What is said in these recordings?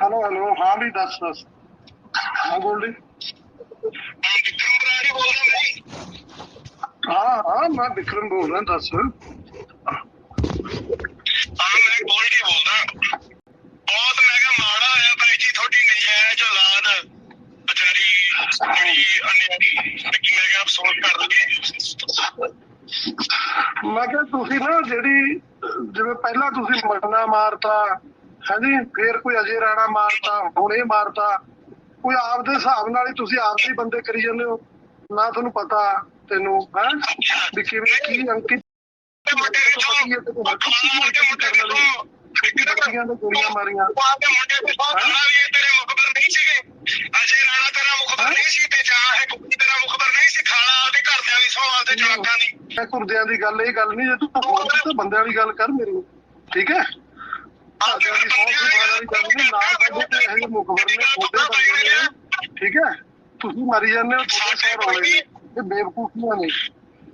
Hello hello ਹਾਂ ਵੀ ਦੱਸ ਦੱਸ। ਹਾਂ ਬੋਲ ਰਹੀ ਵਿਕਰਮ ਬਰਾੜੀ ਬੋਲਦਾ ਨਹੀਂ ਹਾਂ ਹਾਂ ਮੈਂ ਵਿਕਰਮ ਬੋਲ ਰਿਹਾ ਦੱਸ। ਹਾਂ ਮੈਂ ਗੋਲਡੀ ਬੋਲਦਾ ਬਹੁਤ ਮੈਂ ਕਿਹਾ ਮਾੜਾ ਹੋਇਆ ਬਾਈ ਜੀ ਤੁਹਾਡੀ ਨਜਾਇਜ਼ ਔਲਾਦ। ਵਿਚਾਰੀ ਬੜੀ ਅਨਿਆਰੀ ਲੱਗੀ ਮੈਂ ਕਿਹਾ ਅਫਸੋਸ ਕਰ ਲਈਏ। ਮੈਂ ਕਿਹਾ ਤੁਸੀਂ ਨਾ ਜਿਹੜੀ ਜਿਵੇਂ ਪਹਿਲਾਂ ਤੁਸੀਂ ਮਟਨਾ ਮਾਰਤਾ ਹਾਂਜੀ ਫੇਰ ਕੋਈ ਅਜੇ ਰਾਣਾ ਮਾਰਤਾ ਹੁਣ ਇਹ ਮਾਰਤਾ। ਕੋਈ ਆਪਦੇ ਹਿਸਾਬ ਨਾਲ ਹੀ ਤੁਸੀਂ ਆਪਦੇ ਹੀ ਬੰਦੇ ਕਰੀ ਜਾਂਦੇ ਹੋ। ਨਾ ਤੁਹਾਨੂੰ ਪਤਾ ਤੈਨੂੰ ਹੈ ਵੀ ਕਿਵੇਂ ਕੀ ਅੰਕਿਤ ਬੱਚੀਆਂ ਦੇ ਗੋਲੀਆਂ ਮਾਰੀਆਂ। ਦੇ ਮੁੰਡੇ ਦੇ ਬਹੁਤ ਖੜਾ ਵੀ ਇਹ ਤੇਰੇ ਮੁਖਬਰ ਨਹੀਂ ਸੀਗੇ। ਅਜੇ ਰਾਣਾ ਤੇਰਾ ਮੁਖਬਰ ਨਹੀਂ ਸੀ ਤੇ ਜਾਂ ਹੈ ਕੋਈ ਤੇਰਾ ਮੁਖਬਰ ਨਹੀਂ ਸੀ ਖਾਲਾ ਆਪਦੇ ਘਰਦਿਆਂ ਦੀ ਜਵਾਕਾਂ ਦੀ। ਮੈਂ ਦੀ ਗੱਲ ਇਹ ਗੱਲ ਨਹੀਂ। ਜੇ ਤੂੰ ਬੰਦਿਆਂ ਦੀ ਗੱਲ ਕਰ ਮੇਰੇ ਠੀਕ ਹੈ? ਘਰਦਿਆਂ ਦੀ ਸੁਭਾਅ ਵਾਲੀ ਗੱਲ ਨਹੀਂ ਨਾ ਸਾਡੇ ਤੇ ਇਹ ਮੁਖਬਰ ਨੇ ਤੁਹਾਡੇ ਬੰਦੇ ਨੇ। ਠੀਕ ਹੈ? ਤੁਸੀਂ ਮਰੀ ਜਾਂਦੇ ਹੋ ਤੁਹਾਡੇ ਸੌ ਰੋਲੇ ਨੇ ਇਹ ਬੇਵਕੂਫੀਆਂ ਨੇ।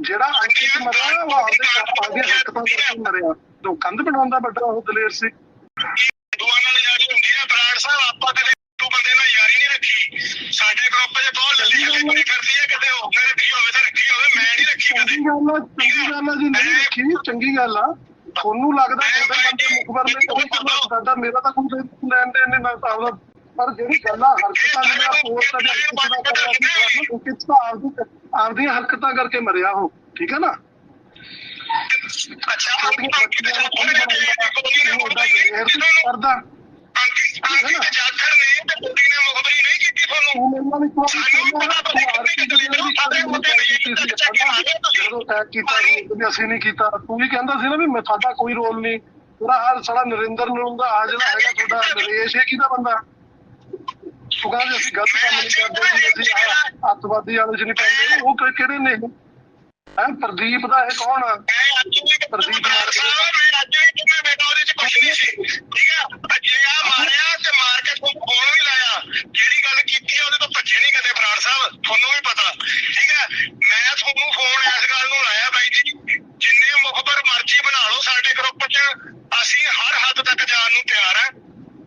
ਜਿਹੜਾ ਅੰਕਿਤ ਮਰਿਆ ਉਹ ਆਪਦੇ ਆਪਦੇ ਹਰਕਤਾਂ ਕਰਕੇ ਮਰਿਆ ਜੋ ਕੰਧ ਬਣਾਉਂਦਾ ਵੱਡਾ ਉਹ ਦਲੇਰ ਸੀ। ਦੁਆ ਨਾਲ ਯਾਰੀ ਹੁੰਦੀ ਆ ਬਰਾੜ ਸਾਹਿਬ ਆਪਾਂ ਤੇ ਤੂੰ ਬੰਦੇ ਨਾਲ ਯਾਰੀ ਨਹੀਂ ਰੱਖੀ। ਸਾਡੇ ਗਰੁੱਪ 'ਚ ਬਹੁਤ ਲੱਲੀ ਹੱਲੀ ਕੁੜੀ ਫਿਰਦੀ ਆ ਕਿਤੇ ਹੋਰ ਰੱਖੀ ਹੋਵੇ ਤਾਂ ਰੱਖੀ ਹੋਵੇ ਮੈਂ ਨਹੀਂ ਰੱਖੀ ਕਦੇ। ਚੰਗੀ ਗੱਲ ਆ ਚੰਗੀ ਗੱਲ ਆ ਜੀ ਨਹੀਂ ਰੱਖੀ ਚੰਗੀ ਗੱਲ ਆ। ਤੁਹਾਨੂੰ ਲੱਗਦਾ ਤੁਹਾਡੇ ਬੰਦੇ ਮੁਖਬਰ ਨੇ ਕੋਈ ਕਰਨਾ ਸਾਡਾ ਮੇਰਾ ਤਾਂ ਕੋਈ ਲੈਣ ਦੇਣ ਨਹੀਂ ਮੈਂ ਤਾਂ ਪਰ ਜਿਹੜੀ ਗੱਲ ਹਰਕਤਾਂ ਜਿਹੜੀਆਂ ਪੋਸਟ ਦਾ ਕਰਿਆ ਸੀ ਉਹ ਕਿਸ ਤਾਂ ਆਪਦੀ ਆਪਦੀਆਂ ਹਰਕਤਾਂ ਕਰਕੇ ਮਰਿਆ ਉਹ ਠੀਕ ਹੈ ਨਾ? ਅੱਛਾ ਅੰਕਿਤ ਬੱਚੀਆਂ ਨੂੰ ਨੇ ਬਣਾਉਂਦਾ ਕਰਦਾ। ਅੰਕਿਤ ਅੰਕਿਤ ਜਾਖੜ ਨੇ ਤੇ ਕੁੜੀ ਨੇ ਮੁਖਬਰੀ ਨਹੀਂ ਅਸੀਂ ਨਹੀਂ ਕੀਤਾ ਤੂੰ ਵੀ ਕਹਿੰਦਾ ਸੀ ਨਾ ਵੀ ਸਾਡਾ ਕੋਈ ਰੋਲ ਨਹੀਂ ਪੂਰਾ ਹਰ ਸਾਲਾ ਨਰਿੰਦਰ ਨੂੰ ਦਾ ਆ ਜਿਹੜਾ ਹੈਗਾ ਤੁਹਾਡਾ ਨਰੇਸ਼ ਇਹ ਕਿਹਦਾ ਬੰਦਾ ਤੂੰ ਕਹਿੰਦਾ ਅਸੀਂ ਗਲਤ ਕੰਮ ਨਹੀਂ ਕਰਦੇ ਸੀ ਅਸੀਂ ਅੱਤਵਾਦੀ ਵਾਲੇ ਚ ਨਹੀਂ ਪੈਂਦੇ ਉਹ ਕਿਹੜੇ ਨੇ ਹੈ ਪ੍ਰਦੀਪ ਦਾ ਇਹ ਕੌਣ ਆ ਪ੍ਰਦੀਪ ਮਾਰ ਕੇ ਮੈਂ ਅੱਜ ਵੀ ਕਿੰਨਾ ਬੇਟਾ ਉਹਦੇ ਚ ਕੁਛ ਨਹੀਂ ਸੀ ਠੀਕ ਆ ਜੇ ਆ ਮਾਰਿਆ ਤੇ ਮਾਰ ਕੇ ਤੂੰ ਫੋਨ ਵੀ ਲਾਇਆ ਜਿਹੜੀ ਗੱਲ ਕੀਤੀ ਆ ਉਹਦੇ ਤੋਂ ਭੱਜੇ ਨਹੀਂ ਕਦੇ ਬਰਾੜ ਸਾਹਿਬ ਤੁਹਾਨੂੰ ਵੀ ਪਤਾ ਠੀਕ ਆ ਮੈਂ ਤੁਹਾਨੂੰ ਫੋਨ ਇਸ ਗੱਲ ਨੂੰ ਲਾਇਆ ਬਾਈ ਜੀ ਜਿੰਨੇ ਮੁਖਬਰ ਮਰਜ਼ੀ ਬਣਾ ਲਓ ਸਾਡੇ ਗਰੁੱਪ 'ਚ ਅਸੀਂ ਹਰ ਹੱਦ ਤੱਕ ਜਾਣ ਨੂੰ ਤਿਆਰ ਆ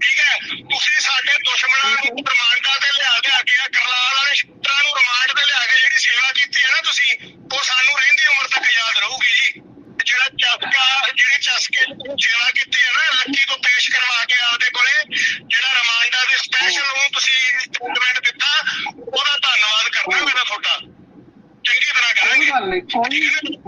ਠੀਕ ਹੈ ਤੁਸੀਂ ਸਾਡੇ ਦੁਸ਼ਮਣਾਂ ਨੂੰ ਰਿਮਾਂਡਾਂ ਤੇ ਲਿਆ ਲਿਆ ਕੇ ਆਹ ਕਰਲਾਲ ਵਾਲੇ ਸ਼ਿੱਤਰਾਂ ਨੂੰ ਰਿਮਾਂਡ ਤੇ ਲਿਆ ਕੇ ਜਿਹੜੀ ਸੇਵਾ ਕੀਤੀ ਹੈ ਨਾ ਤੁਸੀਂ ਉਹ ਸਾਨੂੰ ਰਹਿੰਦੀ ਉਮਰ ਤੱਕ ਯਾਦ ਰਹੂਗੀ ਜੀ ਤੇ ਜਿਹੜਾ ਚਸਕਾ ਜਿਹੜੀ ਚਸਕੇ ਨੂੰ ਤੁਸੀਂ ਸੇਵਾ ਕੀਤੀ ਹੈ ਨਾ ਲੱਕੀ ਤੋਂ ਪੇਸ਼ ਕਰਵਾ ਕੇ ਆਪਦੇ ਕੋਲੇ ਜਿਹੜਾ ਰਿਮਾਂਡਾਂ ਦੇ ਸਪੈਸ਼ਲ ਨੂੰ ਤੁਸੀਂ ਸਟੇਟਮੈਂਟ ਦਿੱਤਾ ਉਹਦਾ ਧੰਨਵਾਦ ਕਰਦਾ ਮੇਰਾ ਤੁਹਾਡਾ। ਚੰਗੀ ਤਰ੍ਹਾਂ ਕਰਾਂਗੇ।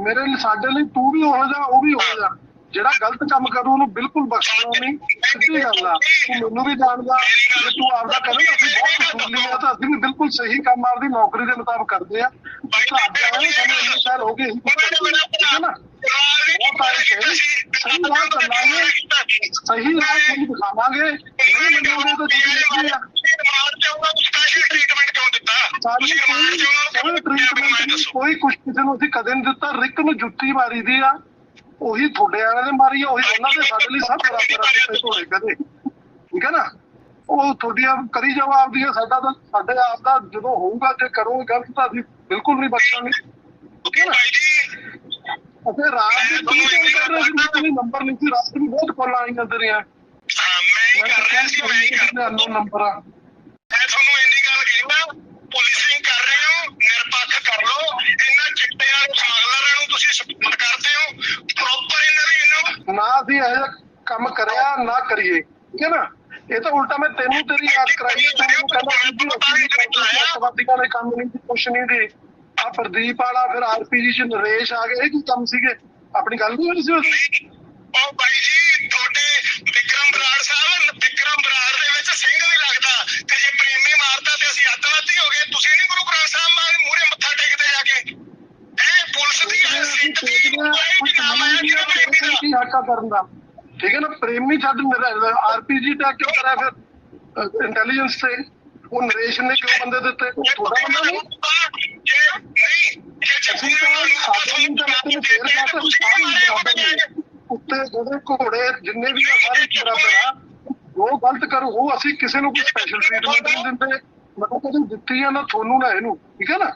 ਮੇਰੇ ਸਾਡੇ ਲਈ ਤੂੰ ਵੀ ਹੋ ਜਾ ਉਹ ਵੀ ਹੋ। ਜਾ। ਜਿਹੜਾ ਗਲਤ ਕੰਮ ਕਰੂ ਉਹਨੂੰ ਬਿਲਕੁਲ ਬਖਸ਼ਣਾ ਨਹੀਂ। ਸਿੱਧੀ ਗੱਲ ਆ। ਤੂੰ ਮੈਨੂੰ ਵੀ ਜਾਣਦਾ ਕਿ ਤੂੰ ਆਪਦਾ ਕਰੇ ਅਸੀਂ ਬਹੁਤ ਕਸੂਰਲੀ ਆ, ਤਾਂ ਅਸੀਂ ਵੀ ਬਿਲਕੁਲ ਸਹੀ ਕੰਮ ਆਪਦੀ ਨੌਕਰੀ ਦੇ ਮੁਤਾਬਕ ਕਰਦੇ ਆ। ਅੱਜ ਆਏ ਸਾਨੂੰ ਇੰਨੇ ਸਾਲ ਹੋ ਗਏ ਠੀਕ ਹੈ ਨਾ? ਬਹੁਤ ਆਏ ਸਹੀ ਸਹੀ ਰਾਹ ਚੱਲਾਂਗੇ, ਸਹੀ ਰਾਹ ਤੁਹਾਨੂੰ ਦਿਖਾਵਾਂਗੇ। ਨਹੀਂ ਮੰਨੋਗੇ ਤਾਂ ਤੁਸੀਂ ਦੇਖੀ ਆ? ਕੋਈ ਕੋਈ ਕੁਛ ਕਿਸੇ ਨੂੰ ਅਸੀਂ ਕਦੇ ਨਹੀਂ ਦਿੱਤਾ, ਰਿਕ ਨੂੰ ਜੁੱਤੀ ਮਾਰੀ ਦੀ ਆ। ਉਹੀ ਤੁਹਾਡੇ ਵਾਲਿਆਂ ਨੇ ਮਾਰੀ ਆ ਉਹੀ ਉਹਨਾਂ ਦੇ ਸਾਡੇ ਲਈ ਸਭ ਬਰਾਬਰ ਆ ਕਿਤੇ ਥੋੜੇ ਕਦੇ। ਠੀਕ ਹੈ ਨਾ? ਉਹ ਤੁਹਾਡੀਆਂ ਕਰੀ ਜਾਓ ਆਪਦੀਆਂ ਸਾਡਾ ਤਾਂ ਸਾਡੇ ਆਪ ਦਾ ਜਦੋਂ ਹੋਊਗਾ ਤੇ ਕਰੋਗੇ ਗਲਤ ਤਾਂ ਅਸੀਂ ਬਿਲਕੁਲ ਨਹੀਂ ਬਖਸ਼ਾਂਗੇ। ਠੀਕ ਹੈ ਨਾ? ਅਤੇ ਰਾਤ ਦੇ ਤੁਸੀਂ ਕਾਲ ਕਰ ਰਹੇ ਸੀ? ਕੋਈ ਨੰਬਰ ਨਹੀਂ ਸੀ ਰਾਤ ਨੂੰ ਬਹੁਤ ਕਾਲਾਂ ਆਈਆਂ ਤੇਰੀਆਂ। ਮੈਂ ਤਾਂ ਕਹਿੰਦਾ ਅਨੋ ਨੰਬਰ ਆ ਪੁਲਿਸਿੰਗ ਕਰ ਰਹੇ ਹੋ ਨਿਰਪੱਖ ਕਰ ਲਓ। ਇਹਨਾਂ ਚਿੱਟਿਆਂ ਸਮਗਲਰਾਂ ਨੂੰ ਤੁਸੀਂ ਸਪੋਰਟ ਕਰਦੇ ਹੋ। ਪ੍ਰੋਪਰ ਇਹਨਾਂ ਦੀ ਇਹਨਾਂ ਨਾ ਅਸੀਂ ਇਹ ਕੰਮ ਕਰਿਆ ਨਾ ਕਰੀਏ। ਠੀਕ ਹੈ ਨਾ? ਇਹ ਤਾਂ ਉਲਟਾ ਮੈਂ ਤੈਨੂੰ ਤੇਰੀ ਯਾਦ ਕਰਾਈ। ਹੈ ਤੂੰ ਮੈਨੂੰ ਕਹਿੰਦਾ ਦੇ ਕੰਮ ਨਹੀਂ ਕੁਛ ਨਹੀਂ ਦੇ ਆ ਪ੍ਰਦੀਪ ਵਾਲਾ ਫਿਰ ਆਰਪੀਜੀ ਚ ਨਰੇਸ਼ ਆ ਗਏ। ਇਹ ਕੀ ਕੰਮ ਸੀਗੇ? ਆਪਣੀ ਗੱਲ ਨਹੀਂ ਹੋਈ ਸੀ ਉਹ ਬਾਈ ਜੀ ਤੁਹਾਡੇ ਵਿਕਰਮ ਬਰਾੜ ਸਾਹਿਬ ਵਿਕਰਮ ਬਰਾੜ ਦੇ ਵਿੱਚ ਸਿੰਘ ਵੀ ਲੱਗਦਾ ਤੇ ਜੇ ਪ੍ਰੇਮੀ ਮਾਰਦਾ ਤੇ ਅਸੀਂ ਅੱਤਵਾਦੀ ਹੋ ਗਏ ਤੁਸੀਂ ਨਹੀਂ ਗੁਰੂ ਗ੍ਰੰਥ ਸਾਹਿਬ ਮਾਰ ਮੂਹਰੇ ਮੱਥਾ ਟੇਕਦੇ ਜਾ ਕੇ ਇਹ ਪੁਲਿਸ ਦੀ ਇਹ ਸੀਟ ਦੀ ਕੋਈ ਨਾਮ ਆਇਆ ਜਿਹੜਾ ਪ੍ਰੇਮੀ ਕਰਨ ਦਾ। ਠੀਕ ਹੈ ਨਾ, ਪ੍ਰੇਮੀ ਛੱਡ ਮੇਰਾ ਆਰਪੀਜੀ ਟੈਕ ਕਿਉਂ ਕਰਿਆ ਫਿਰ ਇੰਟੈਲੀਜੈਂਸ ਤੇ, ਉਹ ਨਰੇਸ਼ ਨੇ ਕਿਉਂ ਬੰਦੇ ਦਿੱਤੇ? ਥੋੜਾ ਬੰਦਾ ਨਹੀਂ ਉੱਤੇ ਜਿਹੜੇ ਘੋੜੇ, ਜਿੰਨੇ ਵੀ ਆ, ਸਾਰੇ ਬਰਾਬਰ ਆ। ਉਹ ਗਲਤ ਕਰੋ, ਉਹ ਅਸੀਂ ਕਿਸੇ ਨੂੰ ਕੋਈ ਸਪੈਸ਼ਲ ਟ੍ਰੀਟਮੈਂਟ ਨਹੀਂ ਦਿੰਦੇ। ਮਤਲਬ ਕਦੇ ਦਿੱਤੀ ਆ ਨਾ, ਤੁਹਾਨੂੰ ਨਾ ਇਹਨੂੰ, ਠੀਕ ਹੈ ਨਾ?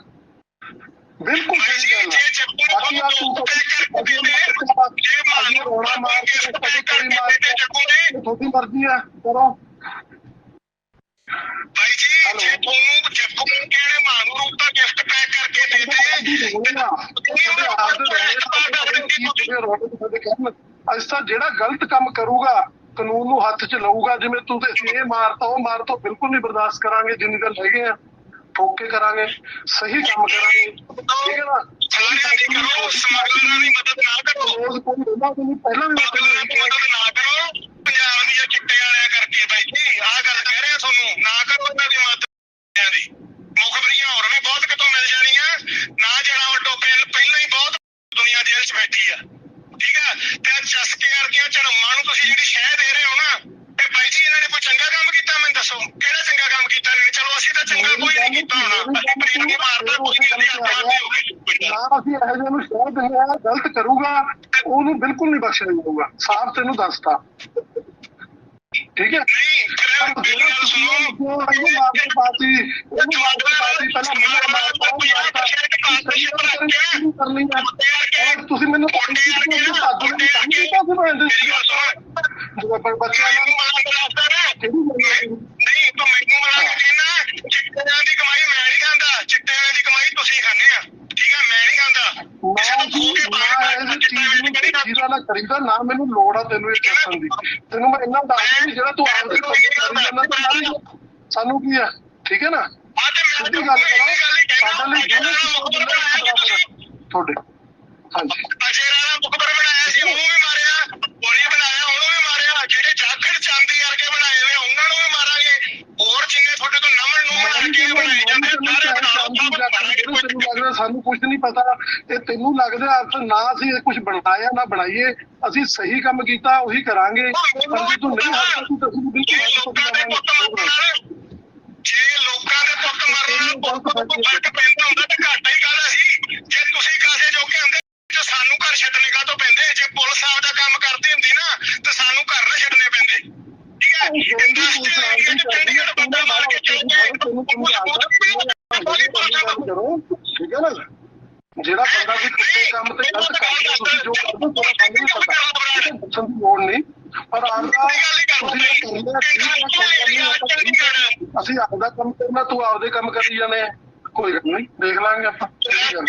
ਬਿਲਕੁਲ ਸਹੀ ਗੱਲ ਆ। ਬਾਕੀ ਆ ਤੂੰ ਕਦੀ ਰੋਣਾ ਮਾਰ ਕੇ ਕਦੀ ਕੋਈ ਮਾਰ ਕੇ ਤੁਹਾਡੀ ਮਰਜ਼ੀ ਆ ਕਰੋ। ਭਾਈ ਜੀ ਜੇ ਤੁਹਾਨੂੰ ਜੱਗੂ ਕਿਹੜੇ ਮਾਨ ਦਾ ਗਿਫਟ ਪੈਕ ਕਰਕੇ ਦੇ ਦੇ। ਅੱਜ ਤਾਂ ਜਿਹੜਾ ਗਲਤ ਕੰਮ ਕਰੂਗਾ ਕਾਨੂੰਨ ਨੂੰ ਹੱਥ 'ਚ ਲਊਗਾ ਜਿਵੇਂ ਤੂੰ ਤੇ ਇਹ ਮਾਰਤਾ ਉਹ ਮਾਰਤਾ ਬਿਲਕੁਲ ਨਹੀਂ ਬਰਦਾਸ਼ਤ ਕਰਾਂਗੇ ਜਿੰਨੀ ਗੱਲ ਹੈਗੇ ਆ। ਠੋਕ ਕੇ ਕਰਾਂਗੇ ਸਹੀ ਕੰਮ ਕਰਾਂਗੇ। ਠੀਕ ਹੈ ਨਾ? ਸਾਰਿਆਂ ਦੀ ਕਰੋ ਸਮਗਲਰਾਂ ਦੀ ਮਦਦ ਨਾ ਕਰੋ। ਰੋਜ਼ ਕੋਈ ਉਹਨਾਂ ਨੂੰ ਪਹਿਲਾਂ ਵੀ ਮੈਂ ਤੈਨੂੰ ਸਮਗਲਰਾਂ ਇਹੀ ਦੀ ਮਦਦ ਨਾ ਕਰੋ। ਪੰਜਾਬ ਦੀਆਂ ਚਿੱਟੇ ਵਾਲਿਆਂ ਕਰਕੇ ਭਾਈ ਜੀ ਆਹ ਗੱਲ ਕਹਿ ਰਿਹਾ ਤੁਹਾਨੂੰ। ਨਾ ਕਰੋ ਇਹਨਾਂ ਦੀ ਮਦਦ। ਚਿੱਟਿਆਂ ਦੀ। ਮੁਖਬਰੀਆਂ ਹੋਰ ਵੀ ਬਹੁਤ ਕਿਤੋਂ ਮਿਲ ਜਾਣੀਆਂ। ਨਾ ਜਿਹੜਾ ਪਹਿਲ- ਪਹਿਲਾਂ ਹੀ ਬਹੁਤ ਦੁਨੀਆ ਜੇਲ੍ਹ 'ਚ ਬੈਠੀ ਆ। ਠੀਕ ਆ? ਤੇ ਚਸਕੇ ਵਰਗੀਆਂ ਝੜਮਾਂ ਨੂੰ ਤੁਸੀਂ ਜਿਹੜੀ ਸ਼ਹਿ ਦੇ ਰਹੇ ਹੋ ਨਾ ਤੇ ਭਾਈ ਜੀ ਇਹਨਾਂ ਨੇ ਕੋਈ ਚੰਗਾ ਕੰਮ ਕੀਤਾ ਮੈਨੂੰ ਦੱਸੋ। ਕਿਹੜਾ ਚੰਗਾ ਕੰਮ ਕੀਤਾ ਇਹਨਾਂ ਨੇ? ਚਲੋ ਅਸੀਂ ਤਾਂ ਚੰਗਾ ਕੋਈ ਨਹੀਂ ਕੀਤਾ ਹੋਣਾ। ਅਸੀਂ ਪ੍ਰੀਤ ਨੂੰ ਮਾਰਦਾ ਕੋਈ ਨਹੀਂ ਉਹਦੀ ਆਤਮਾ ਹੋ ਗਈ ਕੋਈ ਗੱਲ ਨਾ ਅਸੀਂ ਇਹੋ ਜਿਹੇ ਨੂੰ ਸ਼ਹਿਰ ਦਿੰਦੇ ਆ ਗਲਤ ਕਰੂਗਾ ਉਹਨੂੰ ਬਿਲਕੁਲ ਨਹੀਂ ਬਖਸ਼ਿਆ ਜਾਊਗਾ। ਸਾਫ਼ ਤੈਨੂੰ ਦੱਸਤਾ। ਠੀਕ ਹੈ? ਨਹੀਂ ਫਿਰ ਮੇਰੀ ਗੱਲ ਤੁਸੀਂ ਸੁਣੋ। ਉਹਨੂੰ ਮਾਰਦੇ ਪਾਤੀ ਉਹਨੂੰ ਮਾਰਦੇ ਪਾਤੀ ਪਹਿਲਾਂ ਮੈਨੂੰ ਮਾਰਤਾ ਉਹ ਮਾਰਤਾ ਸਹੀ ਗੱਲ ਕਰਨੀ ਕਰਨੀ ਔਰ ਤੁਸੀਂ ਮੈਨੂੰ ਪਾਣੀ ਦੀ ਕੋਈ ਸਾਧੂ ਨਹੀਂ ਸਮਝਦੇ ਤਾਂ ਮੈਂ ਮੇਰੀ ਗੱਲ ਸੁਣ। ਜਦੋਂ ਬ- ਬੱਚਿਆਂ ਮੈਨੂੰ ਨੂੰ ਮਲਾ ਕੇ ਦੱਸਦਾ ਨਾ ਕਿਹੜੀ ਗੱਲ ਹੈ? ਨਹੀਂ ਤੂੰ ਮੈਨੂੰ ਮਲਾ ਕੇ ਕਹਿਣਾ ਚਿੱਟਿਆਂ ਦੀ ਕਮਾਈ ਮੈਂ ਨਹੀਂ ਖਾਂਦਾ ਚਿੱਟਿਆਂ ਦੀ ਕਮਾਈ ਤੁਸੀਂ ਖਾਂਦੇ ਆ ਠੀਕ ਹੈ ਮੈਂ ਨਹੀਂ ਖਾਂਦਾ ਕਿਸੇ ਨਾ ਨੂੰ ਜੀ ਖੋ ਕੇ ਨਾ ਬਾਹਰ ਇਹ ਚਿੱਟਾ ਚੀਜ਼ ਵੇਚ ਨੂੰ ਕੇ ਨਹੀਂ ਖਾਂਦਾ ਚੀਜ਼ਾਂ ਨਾ ਮੈਨੂੰ ਲੋੜ ਆ ਤੈਨੂੰ ਇਹ ਦੱਸਣ ਦੀ। ਤੈਨੂੰ ਮੈਂ ਇੰਨਾ ਦੱਸ ਵੀ ਜਿਹੜਾ ਤੂੰ ਆਪਦੇ ਕੰਮ ਕਰੀ ਜਾਂਦਾ ਤਾਂ ਨਾਲ ਸਾਨੂੰ ਕੀ ਆ? ਠੀਕ ਹੈ ਨਾ? ਸਿੱਧੀ ਗੱਲ ਕਰੋ। ਸਾਡਾ ਲਈ ਕਹਿੰਦਾ ਦੋਨੋਂ ਤੁਸੀਂ ਤੁਹਾਡੇ। ਹਾਂਜੀ। ਅਜੇ ਰਾਣਾ ਮੁਖਬਰ ਬਣਾਇਆ ਸੀ ਉਹਨੂੰ ਵੀ ਮਾਰਿਆ। ਗੋਲੀ ਬਣਾਇਆ ਉਹਨੂੰ ਵੀ ਮਾਰਿਆ। ਜਿਹੜੇ ਜਾਖੜ ਚਾਂਦੀ ਵਰਗੇ ਬਣਾਏ ਹੋਏ ਉਹਨਾਂ ਨੂੰ ਵੀ ਮਾਰਾਂਗੇ ਹੋਰ ਜਿੰਨੇ ਤੁਹਾਡੇ ਤੋਂ ਨਮਨ ਨੂੰ ਬਣਾ ਕੇ ਬਣਾਏ ਜਾਂਦੇ ਆ, ਸਾਰੇ ਬਣਾਓ ਸਭ ਮਾਰਾਂਗੇ ਕੋਈ ਤੈਨੂੰ ਲੱਗਦਾ ਸਾਨੂੰ ਕੁਝ ਨਹੀਂ ਪਤਾ ਇਹ ਤੈਨੂੰ ਲੱਗਦਾ ਨਾ ਅਸੀਂ ਕੁਝ ਬਣਾਇਆ ਨਾ ਬਣਾਈਏ ਅਸੀਂ ਸਹੀ ਕੰਮ ਕੀਤਾ ਉਹੀ ਕਰਾਂਗੇ। ਪਰ ਜੇ ਤੂੰ ਨਹੀਂ ਹੱਸਦਾ ਤੂੰ ਤਾਂ ਜੇ ਬਿਲਕੁਲ ਲੋਕਾਂ ਦੇ ਪੁੱਤ ਮਰਨ ਨਾਲ ਜੇ ਲੋਕਾਂ ਦੇ ਪੁੱਤ ਮਰਨ ਨਾਲ ਨੂੰ ਫ਼ਰਕ ਪੈਂਦਾ ਹੁੰਦਾ ਤਾਂ ਘਾਟਾ ਹੀ ਕਾਹਦਾ ਸੀ ਜੇ ਤੁਸੀਂ ਕਾਸੇ ਜੋਗੇ ਹੁੰਦੇ ਤੇ ਸਾਨੂੰ ਘਰ ਛੱਡਣੇ ਕਾ ਤੋਂ ਪੈਂਦੇ? ਜੇ ਪੁਲਿਸ ਆਪਦਾ ਕੰਮ ਕਰਦੀ ਹੁੰਦੀ ਨਾ ਤੇ ਸਾਨੂੰ ਘਰ ਨਾ ਛੱਡਣੇ ਪੈਂਦੇ। ਠੀਕ ਹੈ? ਇੰਡਸਟਰੀ ਚੰਡੀਗੜ੍ਹ ਬੰਦਾ ਮਾਰ ਕੇ ਚਲ ਗਏ ਕਰੋ ਠੀਕ ਹੈ ਨਾ ਜਿਹੜਾ ਬੰਦਾ ਕੋਈ ਕੁੱਤੇ ਕੰਮ ਤੇ ਗਲਤ ਕਰਦਾ ਤੁਸੀਂ ਜੋ ਕਰਦੇ ਹੋ ਸਾਨੂੰ ਨਹੀਂ ਪਤਾ ਦੱਸਣ ਦੀ ਲੋੜ ਨਹੀਂ ਪਰ ਆਪਦਾ ਤੁਸੀਂ ਇਹ ਕਰਨਾ ਠੀਕ ਹੈ ਕੋਈ ਗੱਲ ਨਹੀਂ ਆਪਾਂ ਅਸੀਂ ਆਪਦਾ ਕੰਮ ਕਰਨਾ ਤੂੰ ਆਪਦੇ ਕੰਮ ਕਰੀ ਜਾਣੇ ਆ। ਕੋਈ ਗੱਲ ਨਹੀਂ ਦੇਖ ਲਾਂਗੇ ਆਪਾਂ। ਚੰਡੀਗੜ੍ਹ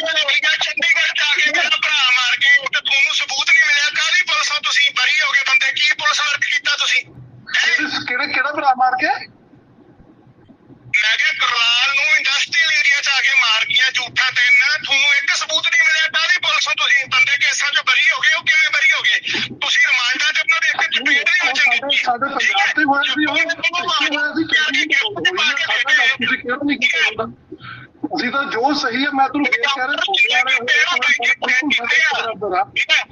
ਜਾ ਕੇ ਮੇਰਾ ਭਰਾ ਮਾਰ ਕੇ ਤੇ ਤੁਹਾਨੂੰ ਸਬੂਤ ਨਹੀਂ ਮਿਲਿਆ। ਕਾਹਦੀ ਪੁਲਿਸੋਂ ਤੁਸੀਂ ਬਰੀ ਹੋ ਗਏ ਬੰਦੇ? ਕੀ ਪੁਲਿਸ ਵਰਕ ਕੀਤਾ ਤੁਸੀਂ ਕਿਹੜੇ ਕਿਹੜਾ ਭਰਾ ਮਾਰ ਕੇ? ਸਾਡੇ ਪੰਜਾਬ ਤੇ ਹੋਇਆ ਸੀ, ਉਹ ਇੱਥੇ ਹੋਇਆ ਸੀ ਕਿਹੜਾ ਨਹੀਂ? ਕੀਤਾ? ਹੁੰਦਾ ਅਸੀਂ ਤਾਂ ਜੋ ਸਹੀ ਹੈ, ਮੈਂ ਤੁਹਾਨੂੰ ਫੇਰ ਕਹਿ ਰਿਹਾ,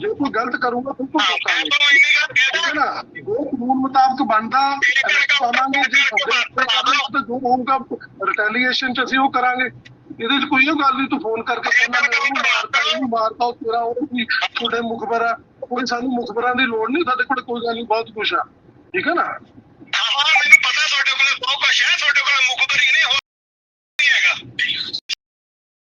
ਜੇ ਕੋਈ ਗਲਤ ਕਰੂਗਾ ਬਿਲਕੁਲ ਹਾਂ। ਜੋ ਕਾਨੂੰਨ ਮੁਤਾਬਕ ਬਣਦਾ ਪਾਵਾਂਗੇ, ਜੇ ਸਾਡੇ ਕਰਨਾ ਤਾਂ ਜੋ ਹੋਊਗਾ ਰਿਟੈਲੀਏਸ਼ਨ ਚ ਅਸੀਂ ਉਹ ਕਰਾਂਗੇ। ਇਹਦੇ ਚ ਕੋਈ ਉਹ ਗੱਲ ਨਹੀਂ, ਤੂੰ ਫੋਨ ਕਰਕੇ ਕਹਿੰਦਾ, ਮੈਂ ਉਹਨੂੰ ਮਾਰਤਾ, ਇਹਨੂੰ ਮਾਰਤਾ, ਉਹ ਤੇਰਾ ਉਹ ਵੀ ਤੁਹਾਡੇ ਮੁਖਬਰ ਆ। ਕੋਈ ਸਾਨੂੰ ਮੁਖਬਰਾਂ ਦੀ ਲੋੜ ਨਹੀਂ, ਸਾਡੇ ਕੋਲ ਕੋਈ ਗੱਲ ਨਹੀਂ, ਬਹੁਤ ਕੁਛ ਆ। ਠੀਕ